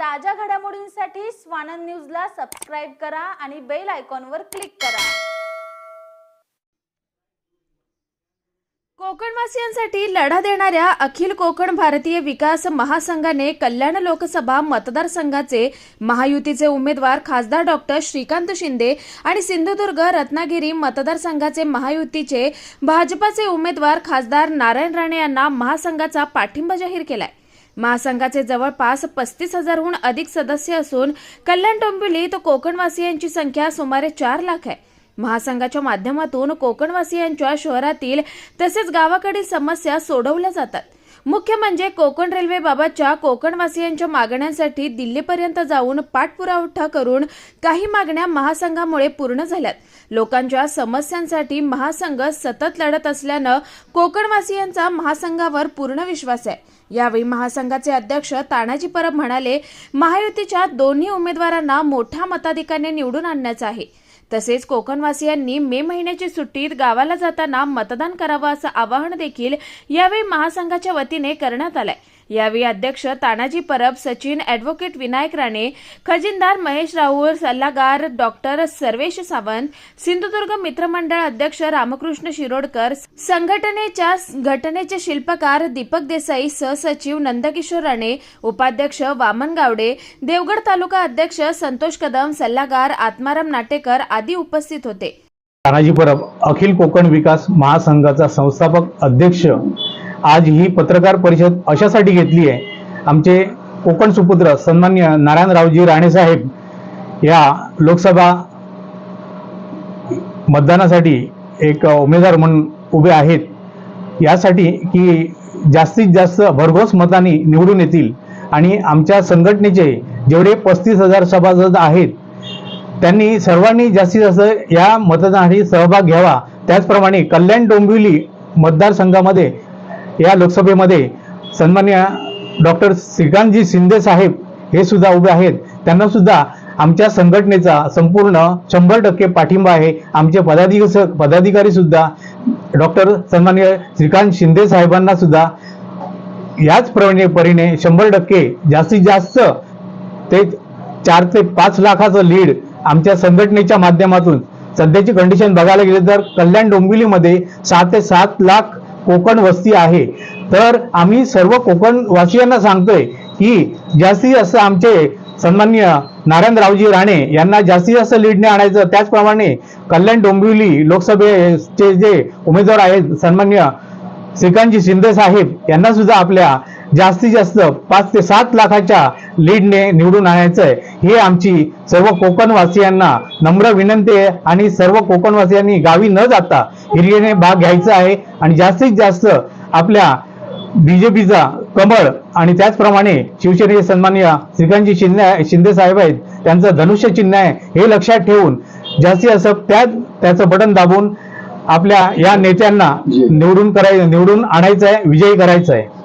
ताज्या घडामोडींसाठी स्वानंद न्यूजला सबस्क्राईब करा आणि बेल आयकॉनवर क्लिक करा. कोकणवासियांसाठी लढा देणाऱ्या अखिल कोकण भारतीय विकास महासंघाने कल्याण लोकसभा मतदारसंघाचे महायुतीचे उमेदवार खासदार डॉक्टर श्रीकांत शिंदे आणि सिंधुदुर्ग रत्नागिरी मतदारसंघाचे महायुतीचे भाजपाचे उमेदवार खासदार नारायण राणे यांना महासंघाचा पाठिंबा जाहीर केलाय. महासंघाचे जवळपास पस्तीस हजारहून अधिक सदस्य असून कल्याण डोंबिवलीत कोकणवासियांची संख्या सुमारे चार लाख आहे. महासंघाच्या माध्यमातून कोकणवासियांच्या शहरातील तसेच गावाकडील समस्या सोडवल्या जातात. मुख्य म्हणजे कोकण रेल्वेबाबतच्या कोकणवासियांच्या मागण्यांसाठी दिल्लीपर्यंत जाऊन पाठपुरावठा करून काही मागण्या महासंघामुळे पूर्ण झाल्यात. लोकांच्या समस्यांसाठी महासंघ सतत लढत असल्यानं कोकणवासियांचा महासंघावर पूर्ण विश्वास आहे. यावेळी महासंघाचे अध्यक्ष तानाजी परब म्हणाले महायुतीच्या दोन्ही उमेदवारांना मोठ्या मताधिकाने निवडून आणण्याचं आहे. तसेच कोकणवासियांनी मे महिन्याची सुट्टीत गावाला जाताना मतदान करावं असं आवाहन देखील यावेळी महासंघाच्या वतीने करण्यात आलंय. यावेळी अध्यक्ष तानाजी परब सचिन अॅडव्होकेट विनायक राणे खजिनदार महेश राऊळ सल्लागार डॉक्टर सर्वेश सावंत सिंधुदुर्ग मित्रमंडळ अध्यक्ष रामकृष्ण शिरोडकर संघटनेच्या घटनेचे शिल्पकार दीपक देसाई सहसचिव नंदकिशोर राणे उपाध्यक्ष वामन गावडे देवगड तालुका अध्यक्ष संतोष कदम सल्लागार आत्माराम नाटेकर आदी उपस्थित होते. तानाजी परब अखिल कोकण विकास महासंघाचा संस्थापक अध्यक्ष आज ही पत्रकार परिषद अशासाठी घेतली आहे. आमचे कोकण सुपुत्र सन्मान्य नारायणरावजी राणेसाहेब या लोकसभा मतदानासाठी एक उमेदवार म्हणून उभे आहेत. यासाठी की जास्तीत जास्त भरघोस मतांनी निवडून येतील आणि आमच्या संघटनेचे जेवढे पस्तीस हजार सभासद आहेत त्यांनी सर्वांनी जास्तीत जास्त या मतदानासाठी सहभाग घ्यावा. त्याचप्रमाणे कल्याण डोंबिवली मतदारसंघामध्ये या लोकसभेमध्ये सन्मान्य डॉक्टर श्रीकांतजी शिंदे साहेब हे सुद्धा उभे आहेत. त्यांना सुद्धा आमच्या संघटनेचा संपूर्ण शंभर टक्के पाठिंबा आहे. आमचे पदाधिक पदाधिकारी सुद्धा डॉक्टर सन्मान्य श्रीकांत शिंदे साहेबांना सुद्धा याच परीने शंभर टक्के जास्तीत जास्त ते चार ते पाच लाखाचं लीड आमच्या संघटनेच्या माध्यमातून सध्याची कंडिशन बघायला गेली तर कल्याण डोंबिवलीमध्ये सहा ते सात लाख कोकण वस्ती आहे. तर आम्ही सर्व कोकण वासियांना सांगतोय की जास्तीत जास्त आमचे सन्मान्य नारायणरावजी राणे यांना जास्तीत जास्त लीडने आणायचं. त्याचप्रमाणे कल्याण डोंबिवली लोकसभेचे जे उमेदवार आहेत सन्मान्य श्रीकांतजी शिंदे साहेब यांना सुद्धा आपल्या जास्तीत जास्त पाच ते सात लाखाच्या लीडने निवडून आणायचं आहे हे आमची सर्व कोकणवासियांना नम्र विनंती आहे आणि सर्व कोकणवासियांनी गावी न जाता हिरियेने भाग घ्यायचा आहे आणि जास्तीत जास्त आपल्या बीजेपीचा कमळ आणि त्याचप्रमाणे शिवसेनेचे सन्माननीय श्रीकांतजी शिंदे शिंदे साहेब आहेत त्यांचं धनुष्य चिन्ह आहे हे लक्षात ठेवून जास्तीत जास्त त्या त्याचं बटन दाबून आपल्या या नेत्यांना निवडून कराय निवडून आणायचं आहे विजयी करायचं आहे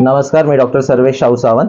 नमस्कार मी डॉक्टर सर्वेश शाहू सावंत.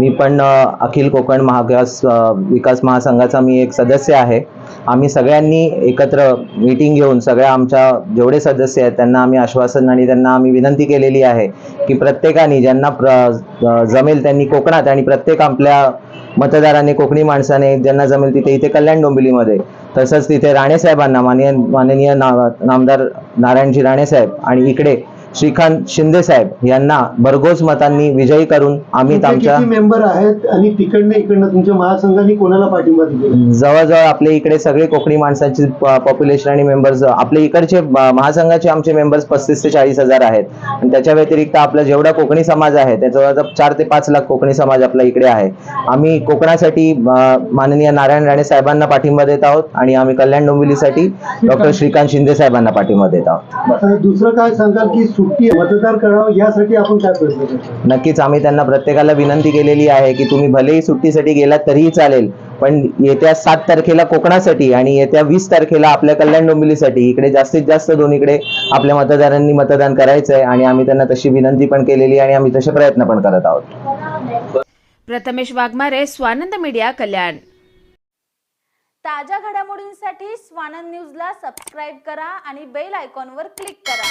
मी पण अखिल कोकण महाविकास विकास महासंघाचा मी एक सदस्य आहे. आम्ही सगळ्यांनी एकत्र मीटिंग घेऊन सगळ्या आमच्या जेवढे सदस्य आहेत त्यांना आम्ही आश्वासन आणि त्यांना आम्ही विनंती केलेली आहे की प्रत्येकाने ज्यांना प्र जमेल त्यांनी कोकणात आणि प्रत्येक आपल्या मतदाराने कोकणी माणसाने ज्यांना जमेल तिथे इथे कल्याण डोंबिवलीमध्ये तसंच तिथे राणेसाहेबांना माननीय माननीय ना नामदार नारायणजी राणेसाहेब आणि इकडे श्रीकांत शिंदे साहेब यांना भरघोस मतांनी विजयी करून आम्ही तुमचे आमच्या मेंबर आहेत आणि तिकडनं इकडनं तुमच्या महासंघाने कोणाला पाठिंबा दिलेला जवळजवळ आपल्या इकडे सगळे कोकणी माणसांची पॉप्युलेशन आणि मेंबर्स आपले इकडचे महासंघाचे आमचे मेंबर्स पस्तीस ते चाळीस हजार आहेत. आणि त्याच्या व्यतिरिक्त आपला जेवढा कोकणी समाज आहे त्याचा चार ते पाच लाख कोकणी समाज आपला इकडे आहे. आम्ही कोकणासाठी माननीय नारायण राणे साहेबांना पाठिंबा देत आहोत आणि आम्ही कल्याण डोंबिवलीसाठी डॉक्टर श्रीकांत शिंदे साहेबांना पाठिंबा देत आहोत. दुसरं काय सांगाल की सुट्टी मतदार करावं यासाठी आपण काय प्रयत्न करतो? नक्कीच आम्ही त्यांना प्रत्येकाला विनंती केलेली आहे की तुम्ही भलेही सुट्टीसाठी गेलात तरीही चालेल पण येत्या सात तारखेला कोकणासाठी आणि येत्या वीस तारखेला आपल्या कल्याण डोंबिवलीसाठी इकडे जास्तीत जास्त दोन्हीकडे आपल्या मतदारांनी मतदान करायचं आहे आणि आम्ही त्यांना तशी विनंती पण केलेली आहे आणि आम्ही तसे प्रयत्न पण करत आहोत. प्रथमेश वाघमारे स्वानंद मीडिया कल्याण. ताज्या घडामोडींसाठी स्वानंद न्यूजला सबस्क्राईब करा आणि बेल आयकॉनवर क्लिक करा.